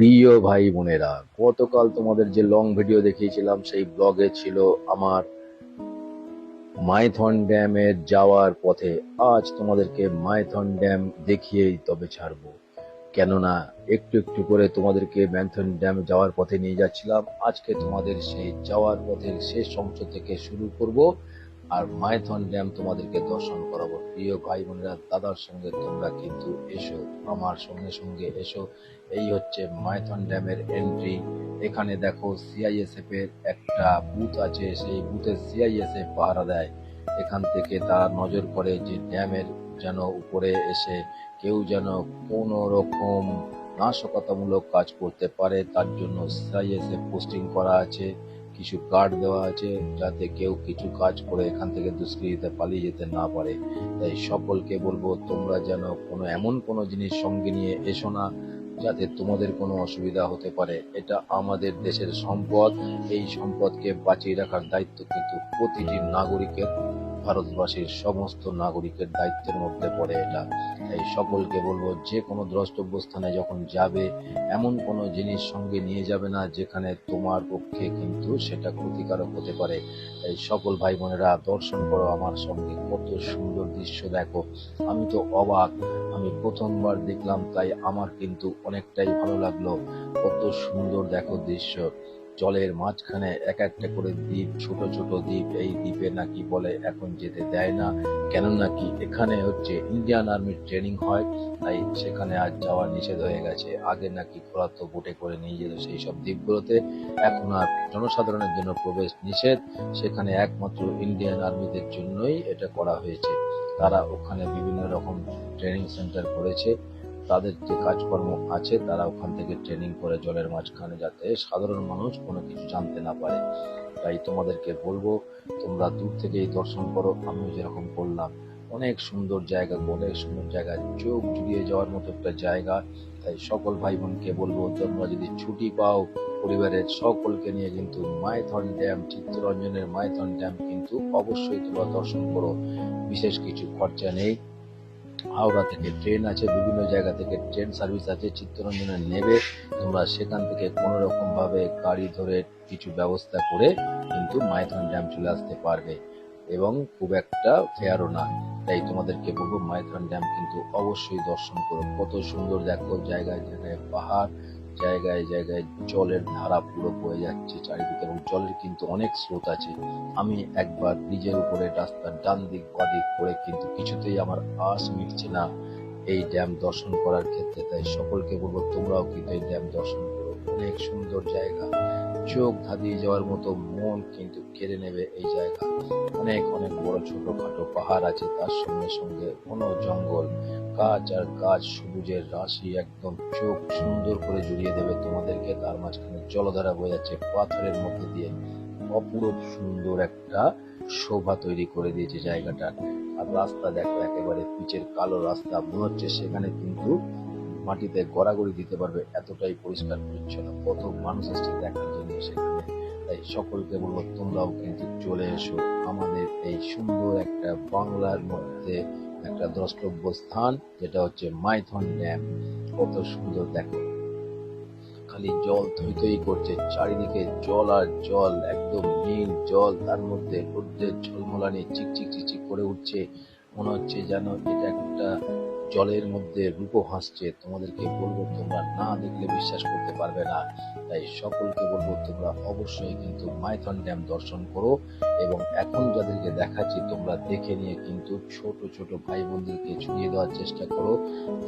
প্রিয় ভাই বোনেরা, গতকাল তোমাদের যে লং ভিডিও দেখিয়েছিলাম, সেই ব্লগে ছিল আমার মাইথন ড্যামের যাওয়ার পথে। আজ তোমাদেরকে মাইথন ড্যাম দেখিয়েই তবে ছাড়বো। কেননা, একটু একটু করে তোমাদেরকে ম্যাথন ড্যাম যাওয়ার পথে নিয়ে যাচ্ছিলাম। আজকে তোমাদের সেই যাওয়ার পথের শেষ অংশ থেকে শুরু করব। আর মাইথন ড্যাম তোমাদেরকে দর্শন করাবো। প্রিয় ভাই বোনেরা দাদার সঙ্গে তোমরা কিন্তু এসো, আমার সঙ্গে সঙ্গে এসো। এই হচ্ছে মাইথন ড্যামের এন্ট্রি এখানে দেখো সিআইএসএফ এর একটা বুথ আছে, সেই বুথে সিআইএসএফ পাহারা দেয়। এখান থেকে তারা নজর করে যে ড্যামের যেন উপরে এসে কেউ যেন কোনো রকম নাশকতামূলক কাজ করতে পারে, তার জন্য সিআইএসএফ পোস্টিং করা আছে। কিছু কার্ড দেওয়া আছে যাতে কেউ কিছু কাজ করে এখান থেকে দুষ্কৃতিতে পালিয়ে যেতে না পারে। তাই সকলকে বলব, তোমরা যেন কোনো এমন কোনো জিনিস সঙ্গে নিয়ে এসো না যাতে তোমাদের কোনো অসুবিধা হতে পারে। এটা আমাদের দেশের সম্পদ। এই সম্পদকে বাঁচিয়ে রাখার দায়িত্ব কিন্তু প্রতিটি নাগরিকের। ভারতবাসীর সমস্ত নাগরিকের দায়িত্বের মধ্যে পড়ে এটা। তাই সকলকে বলব, যে কোনো দ্রষ্টব্য স্থানে যখন যাবে, এমন কোনো জিনিস সঙ্গে নিয়ে যাবে না, যেখানে তোমার পক্ষে কিন্তু সেটা ক্ষতিকারক হতে পারে। তাই সকল ভাই বোনেরা, দর্শন করো আমার সঙ্গে। কত সুন্দর দৃশ্য দেখো। আমি তো অবাক। আমি প্রথমবার দেখলাম, তাই আমার কিন্তু অনেকটাই ভালো লাগল। কত সুন্দর দেখো দৃশ্য। জলের মাঝখানে এক একটা করে দ্বীপ, ছোট ছোট দ্বীপ, এই দ্বীপে নাকি বলে এখন যেতে দেয় না। কেন নাকি এখানে হচ্ছে ইন্ডিয়ান আর্মির ট্রেনিং হয়, তাই সেখানে আজ যাওয়া নিষেধ হয়ে গেছে। আগে নাকি খোলাত বোটে করে নিয়ে যেত সেই সব দ্বীপগুলোতে। এখন আর জনসাধারণের জন্য প্রবেশ নিষেধ। সেখানে একমাত্র ইন্ডিয়ান আর্মিদের জন্যই এটা করা হয়েছে। তারা ওখানে বিভিন্ন রকম ট্রেনিং সেন্টার করেছে। তাদের যে কাজকর্ম আছে, তারা ওখান থেকে ট্রেনিং করে জলের মাঝখানে যাতে সাধারণ মানুষ কোনো কিছু জানতে না পারে। তাই তোমাদেরকে বলব, তোমরা দূর থেকেই দর্শন করো আমি যেরকম করলাম। অনেক সুন্দর জায়গা, অনেক সুন্দর জায়গা, চোখ জুড়িয়ে যাওয়ার মতো একটা জায়গা। তাই সকল ভাই বোনকে বলব, তোমরা যদি ছুটি পাও পরিবারের সকলকে নিয়ে কিন্তু মাইথন ড্যাম, চিত্তরঞ্জনের মাইথন ড্যাম কিন্তু অবশ্যই তোমরা দর্শন করো। বিশেষ কিছু খরচা নেই। হাওড়া থেকে ট্রেন আছে, বিভিন্ন জায়গা থেকে ট্রেন সার্ভিস আছে, চিত্তরঞ্জনে নেবে। তোমরা সেখান থেকে কোনো রকমভাবে গাড়ি ধরে কিছু ব্যবস্থা করে কিন্তু মাইথন ড্যাম চলে আসতে পারবে। এবং খুব একটা ফেয়ারও না। তাই তোমাদেরকে বলব, মাইথন ড্যাম কিন্তু অবশ্যই দর্শন করো। কত সুন্দর দেখো জায়গায় জায়গায় পাহাড় জায়গায় জায়গায় জলের ধারা পুরো বয়ে যাচ্ছে চারিদিকে এবং জলের কিন্তু অনেক স্রোত আছে। আমি একবার ব্রিজের উপরে রাস্তার ডান দিক বাদিক করে কিন্তু কিছুতেই আমার আশ মিটছে না এই ড্যাম দর্শন করার ক্ষেত্রে। তাই সকলকে বলব, তোমরাও কিন্তু এই ড্যাম দর্শন করো। অনেক সুন্দর জায়গা। চোখ ধাঁধিয়ে যাওয়ার মতো মন কিন্তু কেড়ে নেবে এই জায়গা। অনেক অনেক বড় ছোট খাটো পাহাড় আছে, তার সঙ্গে সঙ্গে ঘন জঙ্গল গাছ আর গাছ সবুজের রাশি একদম চোখ সুন্দর করে জুড়িয়ে দেবে তোমাদেরকে। তার মাঝখানে জলধারা বয়ে যাচ্ছে, পাথরের মধ্যে দিয়ে অপূরূপ সুন্দর একটা শোভা তৈরি করে দিয়েছে জায়গাটা। আর রাস্তা দেখো, একেবারে পিচের কালো রাস্তা, মনে হচ্ছে সেখানে কিন্তু মাটিতে গড়াগড়ি দিতে পারবে। এতটাই পরিষ্কার পরিচ্ছন্ন। কত মানুষ এসছে দেখার জন্য সেখানে। তাই সকলকে বলব, তোমরাও কিন্তু চলে এসো আমাদের এই সুন্দর একটা বাংলার মধ্যে একটা দ্রষ্টব্য স্থান, যেটা হচ্ছে মাইথন ড্যাম। কত সুন্দর দেখো। খালি জল থই থই করছে, চারিদিকে জল আর জল, একদম নীল জল, তার মধ্যে রোদ্রের ঝলমলানি, চিকচিক চিকচিক করে উঠছে। মনে হচ্ছে যেন এটা একটা জলের মধ্যে রূপ ভাসছে, তোমাদেরকে বলব, তোমরা না দেখলে বিশ্বাস করতে পারবে না। তাই সকলকে বলব, তোমরা অবশ্যই কিন্তু মাইথন ড্যাম দর্শন করো। এবং এখন যাদেরকে দেখাচ্ছি, তোমরা দেখে নিয়ে কিন্তু ছোট ছোট ভাই বোনদেরকে ছড়িয়ে দেওয়ার চেষ্টা করো,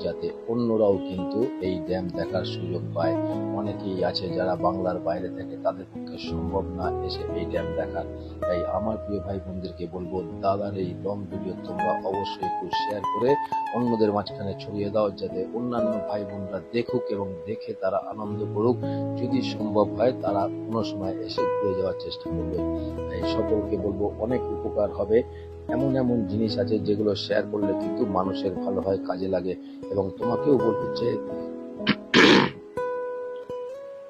যাতে অন্যরাও কিন্তু এই ড্যাম দেখার সুযোগ পায়। অনেকেই আছে যারা বাংলার বাইরে থেকে তাদের পক্ষে সম্ভব না এসে এই ড্যাম দেখার। তাই আমার প্রিয় ভাই বোনদেরকে বলব, দাদার এই লং ভিডিও তোমরা অবশ্যই একটু শেয়ার করে অন্যদের মাঝখানে ছড়িয়ে দাও, যাতে অন্যান্য ভাই বোনরা দেখুক এবং দেখে তারা আনন্দ করুক। যদি সম্ভব হয়, তারা কোনো সময় এসে ঘুরে যাওয়ার চেষ্টা করবে। তাই সকলকে বলব, অনেক উপকার হবে। এমন এমন জিনিস আছে যেগুলো শেয়ার করলে কিন্তু মানুষের ভালো হয়, কাজে লাগে। এবং তোমাকেও বলতে চাই,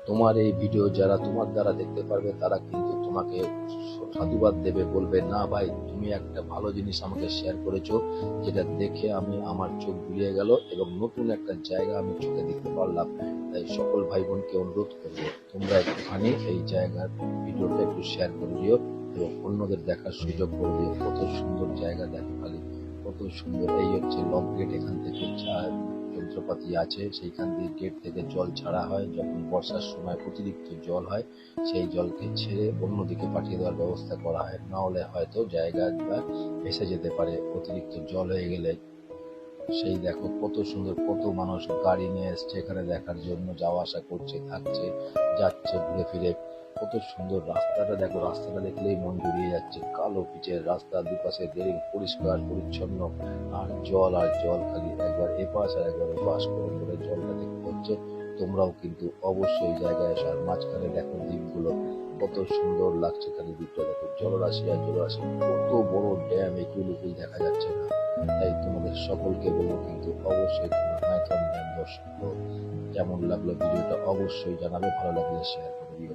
তোমার এই ভিডিও যারা তোমার দ্বারা দেখতে পারবে, তারা কিন্তু তোমাকে সাধুবাদ দেবে, বলবে, না ভাই, তুমি একটা ভালো জিনিস আমাকে শেয়ার করেছ, যেটা দেখে আমি আমার চোখ বুলিয়ে গেল এবং নতুন একটা জায়গা আমি চোখে দেখতে পারলাম। তাই সকল ভাই বোনকে অনুরোধ করব, তোমরা একটুখানি এই জায়গার ভিডিওটা একটু শেয়ার করে দিও। এবং অন্যদের দেখার সুযোগ করে দিয়ে কত সুন্দর জায়গা দেখো খালি, কত সুন্দর। এই হচ্ছে লক গেট এখান থেকে যন্ত্রপাতি আছে, সেইখান দিয়ে গেট থেকে জল ছাড়া হয়। যখন বর্ষার সময় অতিরিক্ত জল হয়, সেই জলকে ছেড়ে অন্যদিকে পাঠিয়ে দেওয়ার ব্যবস্থা করা হয়। না হলে হয়তো জায়গাটা ভেসে যেতে পারে, অতিরিক্ত জল হয়ে গেলে সেই দেখো কত সুন্দর, কত মানুষ গাড়ি নিয়ে এসছে এখানে দেখার জন্য, যাওয়া আসা করছে, থাকছে, যাচ্ছে, ঘুরে ফিরে। কত সুন্দর রাস্তাটা দেখো, রাস্তাটা দেখলেই মন জুড়িয়ে যাচ্ছে। কালো পিচের রাস্তা, দুপাশে দেরি পরিষ্কার, পরিচ্ছন্ন, আর জল আর জল খালি একবার এপাশ আর একবার ওপাশ করে করে জলটা দেখতে হচ্ছে। তোমরাও কিন্তু অবশ্যই জায়গায় এসো আর মাঝখানে দেখো দ্বীপগুলো কত সুন্দর লাগছে খালি দ্বীপটা দেখো। জলরাশি আর জলরাশি, কত বড় ড্যাম দেখা যাচ্ছে না। তাই তোমাদের সকলকে বলব কিন্তু অবশ্যই তোমরা মাইথন দর্শক কেমন লাগল ভিডিওটা অবশ্যই জানাবে, ভালো লাগলে শেয়ার করে দিও